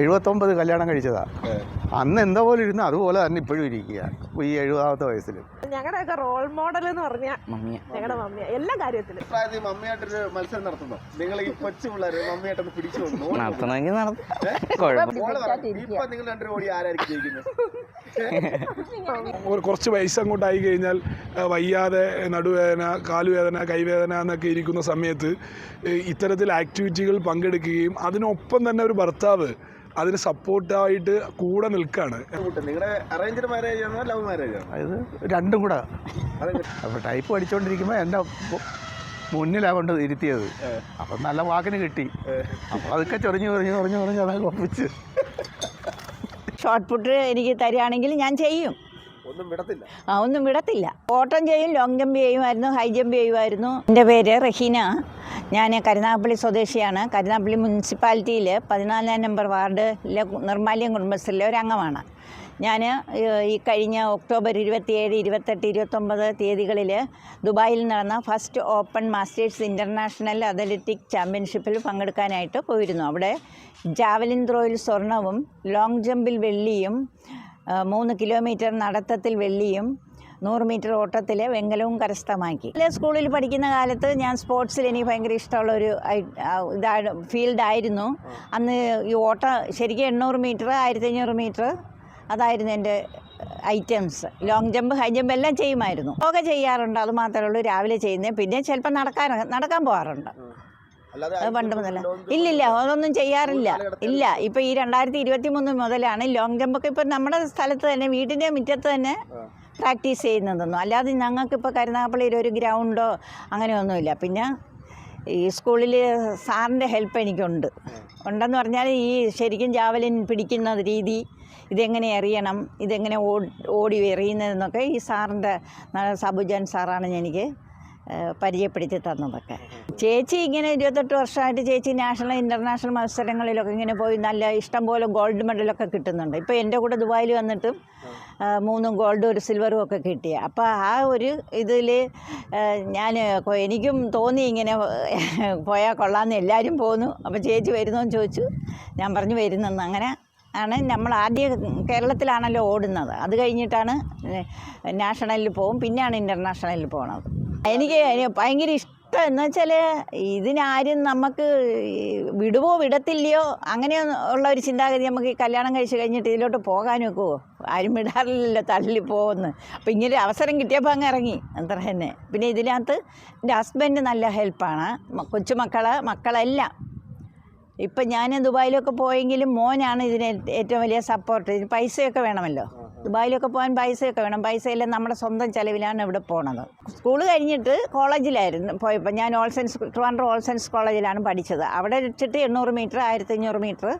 എഴുപത്തൊമ്പത് കല്യാണം കഴിച്ചതാ. അന്ന് എന്താ പോലെ ഇരുന്ന്? അതുപോലെ തന്നെ ഇപ്പോഴും ഇരിക്കുക. ഈ എഴുപതാമത്തെ വയസ്സിൽ. ഞങ്ങളുടെയൊക്കെ റോൾ മോഡൽ എന്ന് പറഞ്ഞാൽ മമ്മിയ. ഞങ്ങളുടെ മമ്മിയ. എല്ലാ കാര്യത്തിലും. മമ്മിയായിട്ടൊരു മത്സരം നടത്തുന്നോ? നിങ്ങൾ ഈ കൊച്ചു പിള്ളേര് മമ്മിയായിട്ടൊന്ന് പിടിച്ചു? നടത്തണമെങ്കിൽ നടത്തും. ഇപ്പൊ നിങ്ങൾ രണ്ടു ഓടി ആരായിരിക്കും ജയിക്കുന്നത്? ഒരു കുറച്ച് വയസ്സ് അങ്ങോട്ടായി കഴിഞ്ഞാൽ വയ്യാതെ നടുവേദന കാലുവേദന കൈവേദന എന്നൊക്കെ ഇരിക്കുന്ന സമയത്ത് ഇത്തരത്തിൽ ആക്ടിവിറ്റികൾ പങ്കെടുക്കുകയും അതിനൊപ്പം തന്നെ ഒരു ഭർത്താവ് അതിന് സപ്പോർട്ടായിട്ട് കൂടെ നിൽക്കുകയാണ് നിങ്ങളുടെ അറേഞ്ച്ഡ് മാരേജ് ആണോ ലവ് മാരേജ് ആണോ? അതായത് രണ്ടും കൂടെ. അപ്പൊ അപ്പോൾ ടൈപ്പ് പഠിച്ചുകൊണ്ടിരിക്കുമ്പോൾ എന്റെ മുന്നിലാണ് കൊണ്ട് ഇരുത്തിയത്. അപ്പം നല്ല വാക്കിന് കിട്ടി. അപ്പോൾ അതൊക്കെ ചൊറിഞ്ഞു ചൊറിഞ്ഞ് ചൊറിഞ്ഞ് ചൊറിഞ്ഞ് അതൊക്കെ ഒപ്പിച്ച്. ഷോർട്ട് പുട്ട് എനിക്ക് തരികയാണെങ്കിൽ ഞാൻ ചെയ്യും. ഒന്നും വിടത്തില്ല. ആ ഒന്നും വിടത്തില്ല. ഓട്ടം ചെയ്യും ലോങ് ജമ്പ് ചെയ്യുമായിരുന്നു ഹൈ ജമ്പ് ചെയ്യുമായിരുന്നു. എന്റെ പേര് റഹീന. ഞാൻ കരുനാഗപ്പള്ളി സ്വദേശിയാണ്. കരുനാഗപ്പള്ളി മുനിസിപ്പാലിറ്റിയിൽ പതിനാലാം നമ്പർ വാർഡിലെ നിർമ്മാല്യം കുടുംബശ്രീയിലെ ഒരു അംഗമാണ് ഞാൻ ഈ കഴിഞ്ഞ ഒക്ടോബർ ഇരുപത്തിയേഴ് ഇരുപത്തെട്ട് ഇരുപത്തൊമ്പത് തീയതികളിൽ ദുബായിൽ നടന്ന first open masters international athletic ചാമ്പ്യൻഷിപ്പിൽ പങ്കെടുക്കാനായിട്ട് പോയിരുന്നു. അവിടെ ജാവലിൻ ത്രോയിൽ സ്വർണവും ലോങ് ജമ്പിൽ വെള്ളിയും മൂന്ന് കിലോമീറ്റർ നടത്തത്തിൽ വെള്ളിയും നൂറ് മീറ്റർ ഓട്ടത്തിൽ വെങ്കലവും കരസ്ഥമാക്കി. സ്കൂളിൽ പഠിക്കുന്ന കാലത്ത് ഞാൻ സ്പോർട്സിൽ എനിക്ക് ഭയങ്കര ഇഷ്ടമുള്ള ഒരു ഇതാണ് ഫീൽഡായിരുന്നു അന്ന് ഈ ഓട്ട ശരിക്കും എണ്ണൂറ് മീറ്റർ ആയിരത്തി അഞ്ഞൂറ് മീറ്റർ അതായിരുന്നു എന്റെ items. Long jump high jump എല്ലാം ചെയ്യുമായിരുന്നു. ഒക്കെ ചെയ്യാറുണ്ട് അത് മാത്രമേ ഉള്ളൂ രാവിലെ ചെയ്യുന്നത്. പിന്നെ ചിലപ്പോൾ നടക്കാൻ നടക്കാൻ പോകാറുണ്ട്. പണ്ട് മുതലേ. ഇല്ലില്ല അതൊന്നും ചെയ്യാറില്ല. ഇല്ല ഇപ്പം ഈ രണ്ടായിരത്തി ഇരുപത്തി മൂന്ന് മുതലാണ് ലോങ് ജമ്പൊക്കെ ഇപ്പം നമ്മുടെ സ്ഥലത്ത് തന്നെ വീടിന്റെ മുറ്റത്ത് തന്നെ പ്രാക്ടീസ് ചെയ്യുന്നതൊന്നും. അല്ലാതെ ഞങ്ങൾക്കിപ്പോൾ കരുനാഗപ്പള്ളിയിൽ ഒരു ഗ്രൗണ്ടോ അങ്ങനെയൊന്നുമില്ല. പിന്നെ ഈ സ്കൂളിൽ സാറിന്റെ ഹെൽപ്പ് എനിക്കുണ്ട്. ഉണ്ടെന്ന് പറഞ്ഞാൽ ഈ ശരിക്കും ജാവലിൻ പിടിക്കുന്ന രീതി ഇതെങ്ങനെ എറിയണം ഇതെങ്ങനെ ഓടി എറിയുന്നതെന്നൊക്കെ ഈ സാറിന്റെ സബുജാൻ സാറാണ് എനിക്ക് പരിചയപ്പെടുത്തി തന്നതൊക്കെ. ചേച്ചി ഇങ്ങനെ ഇരുപത്തെട്ട് വർഷമായിട്ട് ചേച്ചി നാഷണൽ ഇന്റർനാഷണൽ മത്സരങ്ങളിലൊക്കെ ഇങ്ങനെ പോയി നല്ല ഇഷ്ടം പോലെ ഗോൾഡ് മെഡലൊക്കെ കിട്ടുന്നുണ്ട്. ഇപ്പോൾ എന്റെ കൂടെ ദുബായിൽ വന്നിട്ടും മൂന്നും ഗോൾഡും ഒരു സിൽവറും ഒക്കെ കിട്ടിയ. അപ്പോൾ ആ ഒരു ഇതിൽ ഞാൻ എനിക്കും തോന്നി ഇങ്ങനെ പോയാൽ കൊള്ളാമെന്ന് എല്ലാവരും പോന്നു. അപ്പോൾ ചേച്ചി വരുന്നോന്ന് ചോദിച്ചു. ഞാൻ പറഞ്ഞു വരുന്നെന്ന്. അങ്ങനെ ആണ് നമ്മൾ ആദ്യം കേരളത്തിലാണല്ലോ ഓടുന്നത്. അത് കഴിഞ്ഞിട്ടാണ് നാഷണലിൽ പോവും. പിന്നെയാണ് ഇന്റർനാഷണലിൽ പോണത്. എനിക്ക് ഭയങ്കര ഇഷ്ടം. എന്ന് വെച്ചാൽ ഇതിനാരും നമുക്ക് വിടുവോ വിടത്തില്ലയോ അങ്ങനെ ഉള്ള ഒരു ചിന്താഗതി നമുക്ക് ഈ കല്യാണം കഴിച്ച് കഴിഞ്ഞിട്ട് ഇതിലോട്ട് പോകാനൊക്കെ ആരും വിടാറില്ലല്ലോ തള്ളി പോകുന്നു അപ്പം ഇങ്ങനെ അവസരം കിട്ടിയപ്പോൾ അങ്ങ് ഇറങ്ങി. അത്ര തന്നെ. പിന്നെ ഇതിനകത്ത് എന്റെ ഹസ്ബൻഡ് നല്ല ഹെൽപ്പാണ്. കൊച്ചുമക്കൾ മക്കളെല്ലാം. ഇപ്പം ഞാൻ ദുബായിലൊക്കെ പോയെങ്കിലും മോനാണ് ഇതിന് ഏറ്റവും വലിയ സപ്പോർട്ട്. പൈസയൊക്കെ വേണമല്ലോ. ദുബായിലൊക്കെ പോകാൻ പൈസയൊക്കെ വേണം. പൈസയെല്ലാം നമ്മുടെ സ്വന്തം ചിലവിലാണ് ഇവിടെ പോണത്. സ്കൂൾ കഴിഞ്ഞിട്ട് കോളേജിലായിരുന്നു പോയപ്പോൾ ഞാൻ All Saints Trivandrum All Saints കോളേജിലാണ് പഠിച്ചത്. അവിടെ വെച്ചിട്ട് എണ്ണൂറ് മീറ്റർ ആയിരത്തി അഞ്ഞൂറ് മീറ്റർ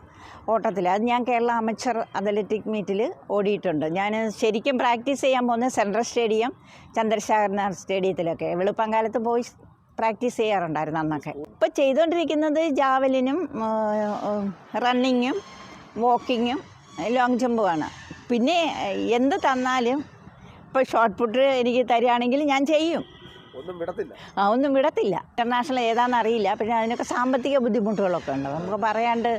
ഓട്ടത്തിൽ അത് ഞാൻ കേരള അമച്ചർ അത്ലറ്റിക് മീറ്റിൽ ഓടിയിട്ടുണ്ട്. ഞാൻ ശരിക്കും പ്രാക്ടീസ് ചെയ്യാൻ പോകുന്നത് സെൻട്രൽ സ്റ്റേഡിയം ചന്ദ്രശേഖരനാഥ് സ്റ്റേഡിയത്തിലൊക്കെ. വെളുപ്പങ്കാലത്ത് പോയി പ്രാക്ടീസ് ചെയ്യാറുണ്ടായിരുന്നു അന്നൊക്കെ. ഇപ്പോൾ ചെയ്തുകൊണ്ടിരിക്കുന്നത് ജാവലിനും റണ്ണിങ്ങും വാക്കിങ്ങും ലോങ് ജമ്പുമാണ് പിന്നെ എന്ത് തന്നാലും ഇപ്പോൾ ഷോർട്ട് പുട്ട് എനിക്ക് തരികയാണെങ്കിൽ ഞാൻ ചെയ്യും. ഒന്നും വിടത്തില്ല. ആ ഒന്നും വിടത്തില്ല. ഇന്റർനാഷണൽ ഏതാണെന്ന് അറിയില്ല. പിന്നെ അതിനൊക്കെ സാമ്പത്തിക ബുദ്ധിമുട്ടുകളൊക്കെ ഉണ്ട്. നമുക്ക് പറയാണ്ട്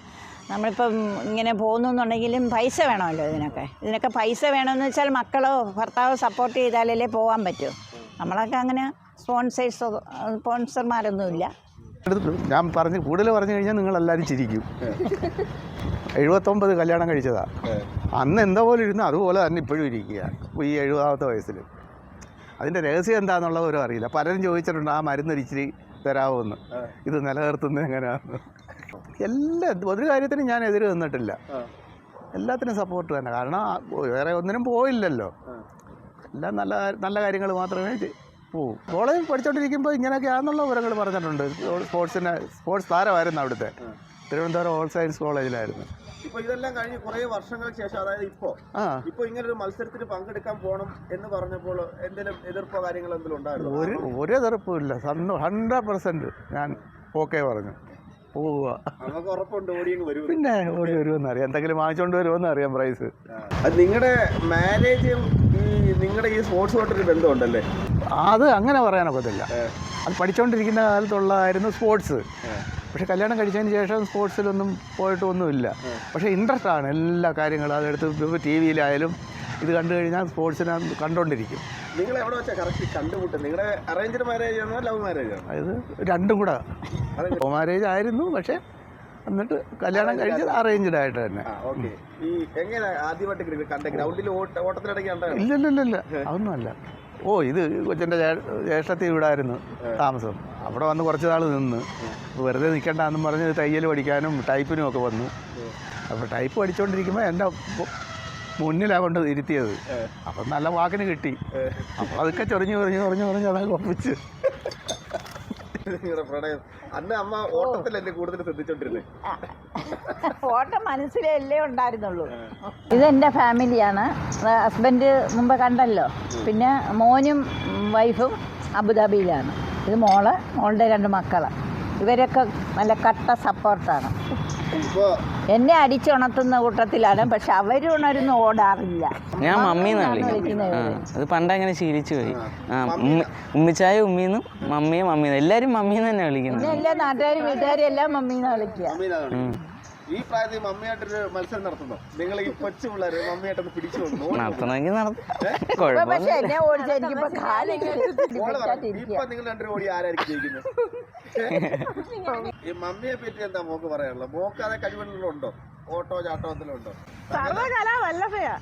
നമ്മളിപ്പം ഇങ്ങനെ പോകുന്നു എന്നുണ്ടെങ്കിലും പൈസ വേണമല്ലോ ഇതിനൊക്കെ. ഇതിനൊക്കെ പൈസ വേണമെന്ന് വെച്ചാൽ മക്കളോ ഭർത്താവോ സപ്പോർട്ട് ചെയ്താലല്ലേ പോകാൻ പറ്റൂ. നമ്മളൊക്കെ അങ്ങനെ സ്പോൺസേഴ്സോ സ്പോൺസർമാരൊന്നുമില്ല ഞാൻ പറഞ്ഞ് കൂടുതൽ പറഞ്ഞു കഴിഞ്ഞാൽ നിങ്ങളെല്ലാവരും ചിരിക്കും. എഴുപത്തൊമ്പത് കല്യാണം കഴിച്ചതാ. അന്ന് എന്താ പോലെ ഇരുന്നു അതുപോലെ തന്നെ ഇപ്പോഴും ഇരിക്കുക. ഈ എഴുപതാമത്തെ വയസ്സിൽ. അതിന്റെ രഹസ്യം എന്താണെന്നുള്ളത് ഒരു അറിയില്ല. പലരും ചോദിച്ചിട്ടുണ്ട് ആ മരുന്ന് ഇച്ചിരി തരാമോന്ന് ഇത് നിലനിർത്തുന്നത് എങ്ങനെയാണെന്ന് എല്ലാ ഒരു കാര്യത്തിനും ഞാൻ എതിര് നിന്നിട്ടില്ല. എല്ലാത്തിനും സപ്പോർട്ട് തന്നെ. കാരണം വേറെ ഒന്നിനും പോയില്ലല്ലോ. എല്ലാം നല്ല നല്ല കാര്യങ്ങൾ മാത്രമേ ചെ- കോളേജ് കോളേജിൽ പഠിച്ചുകൊണ്ടിരിക്കുമ്പോൾ ഇങ്ങനെയൊക്കെ ആണെന്നുള്ള വിവരങ്ങൾ പറഞ്ഞിട്ടുണ്ട്. സ്പോർട്സിന് സ്പോർട്സ് താരമായിരുന്നു അവിടുത്തെ. തിരുവനന്തപുരം ഓൾ സയൻസ് കോളേജിലായിരുന്നു. ഇപ്പൊ ഇതെല്ലാം കഴിഞ്ഞ് കുറെ വർഷങ്ങൾക്ക് ശേഷം അതായത് ഇപ്പോ ഇപ്പൊ ഇങ്ങനെ ഒരു മത്സരത്തിൽ പങ്കെടുക്കാൻ പോകണം എന്ന് പറഞ്ഞപ്പോൾ എന്തെങ്കിലും എതിർപ്പോ കാര്യങ്ങളോ എന്തെങ്കിലും ഉണ്ടായിരുന്നു? ഒരു ഒരു എതിർപ്പുമില്ല ഹൺഡ്രഡ് പെർസെന്റ് ഞാൻ ഓക്കെ പറഞ്ഞു. പോവുക. പിന്നെ ഓടി വരുമെന്ന് അറിയാം. എന്തെങ്കിലും വാങ്ങിച്ചോണ്ട് വരുമെന്ന് അറിയാം പ്രൈസ് അത് നിങ്ങളുടെ മാരേജും ഈ നിങ്ങളുടെ ഈ സ്പോർട്സുമായിട്ടൊരു ബന്ധമുണ്ടല്ലേ? അത് അങ്ങനെ പറയാനൊക്കത്തില്ല. അത് പഠിച്ചുകൊണ്ടിരിക്കുന്ന കാലത്തുള്ളതായിരുന്നു സ്പോർട്സ് പക്ഷെ കല്യാണം കഴിച്ചതിന് ശേഷം സ്പോർട്സിലൊന്നും പോയിട്ടൊന്നുമില്ല പക്ഷേ ഇൻട്രസ്റ്റ് ആണ് എല്ലാ കാര്യങ്ങളും. അതെടുത്ത് ഇപ്പോൾ ടി വിയിലായാലും ഇത് കണ്ടു കഴിഞ്ഞാൽ സ്പോർട്സിനെ കണ്ടുകൊണ്ടിരിക്കും നിങ്ങൾ എവിടെ വെച്ചാൽ കറക്റ്റ് കണ്ടുമുട്ടും നിങ്ങളുടെ അറേഞ്ച്ഡ് മാരേജ് ആണോ ലവ് മാരേജ് ആണോ? അതായത് രണ്ടും കൂടെ. ലവ് മാരേജ് ആയിരുന്നു പക്ഷേ എന്നിട്ട് കല്യാണം കഴിച്ചത് അറേഞ്ച്ഡ് ആയിട്ട് തന്നെ. ഈ എങ്ങനെ ആദ്യമായിട്ട് കണ്ട ഗ്രൗണ്ടിൽ ഓട്ടത്തിനിടയ്ക്ക് ഇല്ല ഇല്ല ഇല്ല അതൊന്നുമല്ല. ഓ ഇത് കൊച്ചിന്റെ ജ്യേഷ്ഠത്തിൽ വീടായിരുന്നു താമസം. അവിടെ വന്ന് കുറച്ച് നാൾ നിന്ന്. വെറുതെ നിൽക്കണ്ടെന്നും പറഞ്ഞ് തയ്യൽ പഠിക്കാനും ടൈപ്പിനും ഒക്കെ വന്നു. അപ്പോൾ ടൈപ്പ് പഠിച്ചുകൊണ്ടിരിക്കുമ്പോൾ എന്റെ മുന്നിലാണ് കൊണ്ട് ഇരുത്തിയത് അപ്പം നല്ല വാക്കിന് കിട്ടി. അപ്പം അതൊക്കെ ചൊറിഞ്ഞ് ചൊറിഞ്ഞ് ചൊറിഞ്ഞ് ചൊറിഞ്ഞ് അതാ ഒപ്പിച്ച്. നിങ്ങളുടെ പ്രണയം. അന്ന് അമ്മ ഓട്ടത്തിലല്ലേ കൂടുതൽ മനസ്സിലല്ലേ ഉണ്ടായിരുന്നുള്ളൂ. ഇതെന്റെ ഫാമിലിയാണ്. ഹസ്ബൻഡ് മുമ്പ് കണ്ടല്ലോ. പിന്നെ മോനും വൈഫും അബുദാബിയിലാണ്. ഇത് മോൾ മോളുടെ രണ്ട് മക്കൾ. ഇവരൊക്കെ നല്ല കട്ട സപ്പോർട്ടാണ്. ഇപ്പൊ എന്നെ അടിച്ചുണർത്തുന്ന കൂട്ടത്തിലാണ് പക്ഷെ അവർ ഉണരുന്ന ഓടാറില്ല. ഞാൻ വിളിക്കുന്നത്. വിളിക്കുന്നത് അത് പണ്ടങ്ങനെ ശീലിച്ചു പോയി. ആ ഉമ്മ- ഉമ്മിച്ചായ ഉമ്മീന്നും മമ്മിയും മമ്മീന്ന്. എല്ലാരും മമ്മീന്ന് തന്നെ വിളിക്കുന്നത്. പിന്നെ എല്ലാ നാട്ടുകാരും വീട്ടുകാരും എല്ലാം മമ്മീന്ന് വിളിക്കുക. ഈ പ്രായത്തിൽ മമ്മിയായിട്ടൊരു മത്സരം നടത്തുന്നോ. നിങ്ങൾ ഈ കൊച്ചു പിള്ളേര് മമ്മിയായിട്ടൊന്ന് പിടിച്ചു നടത്തണമെങ്കിൽ നടത്തും ഇപ്പൊ നിങ്ങൾ രണ്ടുപേരും ഓടി ആരായിരിക്കും ജയിക്കുന്നത്? ഈ മമ്മിയെ പറ്റി എന്താ മോക്ക് പറയാനുള്ളത്? മോക്ക് അതെ കഴിവുകളുണ്ടോ? ഓട്ടോ ചാട്ടോ എന്തെങ്കിലും ഉണ്ടോ? സർവകലാ വല്ലഭയാ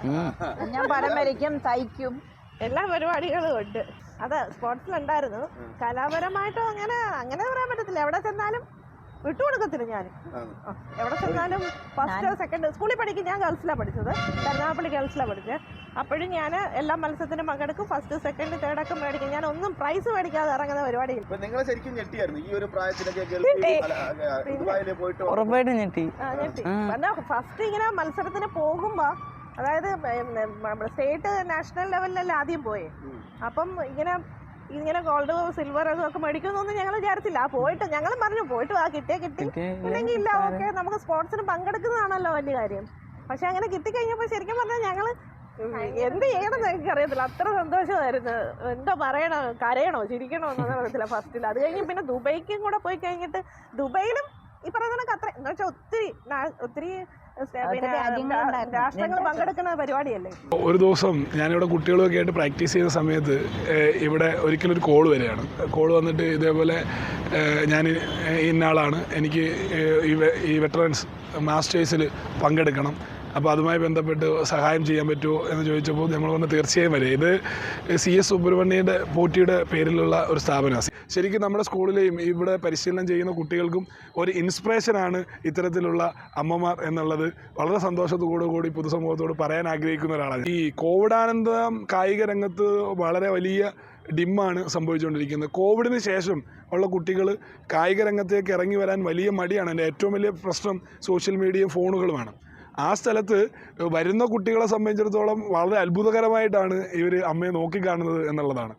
ഞാൻ പടം വരയ്ക്കും തയ്ക്കും. എല്ലാ പരിപാടികളും ഉണ്ട്. അത് സ്പോർട്സിലുണ്ടായിരുന്നു. കലാപരമായിട്ടോ അങ്ങനെ അങ്ങനെ പറയാൻ പറ്റത്തില്ല. എവിടെ ചെന്നാലും വിട്ടുകൊടുക്കത്തില്ല ഞാൻ. എവിടെ ചെന്നാലും ഫസ്റ്റ് സെക്കൻഡ് സ്കൂളിൽ പഠിക്കും. ഞാൻ ഗേൾസിലാണ് പഠിച്ചത്. കരുനാഗപ്പള്ളി ഗേൾസിലാണ് പഠിച്ചത് അപ്പോഴും ഞാൻ എല്ലാ മത്സരത്തിനും പങ്കെടുക്കും. ഫസ്റ്റ് സെക്കൻഡ് തേർഡ് ഒക്കെ മേടിക്കും. ഞാൻ ഒന്നും പ്രൈസ് മേടിക്കാതെ ഇറങ്ങുന്ന പരിപാടി ഇപ്പൊ നിങ്ങൾ ശരിക്കും ഞെട്ടിയായിരുന്നു. ഈ ഒരു പ്രായത്തിലൊക്കെ പോയിട്ട്. ഉറപ്പായിട്ടും ഞെട്ടി. ആ, ഞെട്ടി. ഫസ്റ്റ് ഇങ്ങനെ മത്സരത്തിന് പോകുമ്പോ അതായത് സ്റ്റേറ്റ് നാഷണൽ ലെവലിലല്ലേ ആദ്യം പോയേ? അപ്പം ഇങ്ങനെ ഇങ്ങനെ ഗോൾഡ് സിൽവർ ഒക്കെ മേടിക്കുന്നൊന്നും ഞങ്ങൾ വിചാരിച്ചില്ല. പോയിട്ട് ഞങ്ങൾ പറഞ്ഞു പോയിട്ട് ആ കിട്ടിയേ കിട്ടി. ഇല്ലെങ്കിൽ ഇല്ല ഓക്കെ നമുക്ക് സ്പോർട്സിന് പങ്കെടുക്കുന്നതാണല്ലോ വലിയ കാര്യം. പക്ഷെ അങ്ങനെ കിട്ടിക്കഴിഞ്ഞപ്പോൾ ശരിക്കും പറഞ്ഞാൽ ഞങ്ങൾ എന്ത് ചെയ്യണം ഞങ്ങൾക്ക് അറിയത്തില്ല അത്ര സന്തോഷമായിരുന്നു. എന്തോ പറയണോ കരയണോ ചിരിക്കണോ എന്നൊന്നും അറിയത്തില്ല ഫസ്റ്റിൽ അത് കഴിഞ്ഞ് പിന്നെ ദുബൈക്കും കൂടെ പോയി കഴിഞ്ഞിട്ട് ദുബൈയിലും ഈ പറയുന്ന കണക്ക് അത്ര എന്ന് വെച്ചാൽ ഒത്തിരി ഒത്തിരി. രാഷ്ട്രങ്ങൾ പങ്കെടുക്കുന്ന പരിപാടിയല്ലേ? ഒരു ദിവസം ഞാനിവിടെ കുട്ടികളൊക്കെ ആയിട്ട് പ്രാക്ടീസ് ചെയ്യുന്ന സമയത്ത് ഇവിടെ ഒരിക്കലും ഒരു കോൾ വരികയാണ്. കോൾ വന്നിട്ട് ഇതേപോലെ ഞാൻ ഇന്നാളാണ് എനിക്ക് ഈ ഈ വെറ്ററൻസ് മാസ്റ്റേഴ്സിൽ പങ്കെടുക്കണം. അപ്പോൾ അതുമായി ബന്ധപ്പെട്ട് സഹായം ചെയ്യാൻ പറ്റുമോ എന്ന് ചോദിച്ചപ്പോൾ ഞങ്ങൾ പറഞ്ഞു തീർച്ചയായും വരെ. ഇത് സി എസ് സുബ്രഹ്മണ്യന്റെ പോറ്റിയുടെ പേരിലുള്ള ഒരു സ്ഥാപനമാണ്. ശരിക്കും നമ്മുടെ സ്കൂളിലെയും ഇവിടെ പരിശീലനം ചെയ്യുന്ന കുട്ടികൾക്കും ഒരു ഇൻസ്പിറേഷനാണ് ഇത്തരത്തിലുള്ള അമ്മമാർ എന്നുള്ളത് വളരെ സന്തോഷത്തോടു കൂടി പൊതുസമൂഹത്തോട് പറയാൻ ആഗ്രഹിക്കുന്ന ഒരാളാണ്. ഈ കോവിഡാനന്തരം കായിക രംഗത്ത് വളരെ വലിയ ഡിമ്മാണ് സംഭവിച്ചുകൊണ്ടിരിക്കുന്നത്. കോവിഡിന് ശേഷം ഉള്ള കുട്ടികൾ കായിക രംഗത്തേക്ക് ഇറങ്ങി വരാൻ വലിയ മടിയാണ്. എന്റെ ഏറ്റവും വലിയ പ്രശ്നം സോഷ്യൽ മീഡിയയും ഫോണുകളുമാണ് ആ സ്ഥലത്ത് വരുന്ന കുട്ടികളെ സംബന്ധിച്ചിടത്തോളം വളരെ അത്ഭുതകരമായിട്ടാണ് ഇവർ അമ്മയെ നോക്കിക്കാണുന്നത് എന്നുള്ളതാണ്.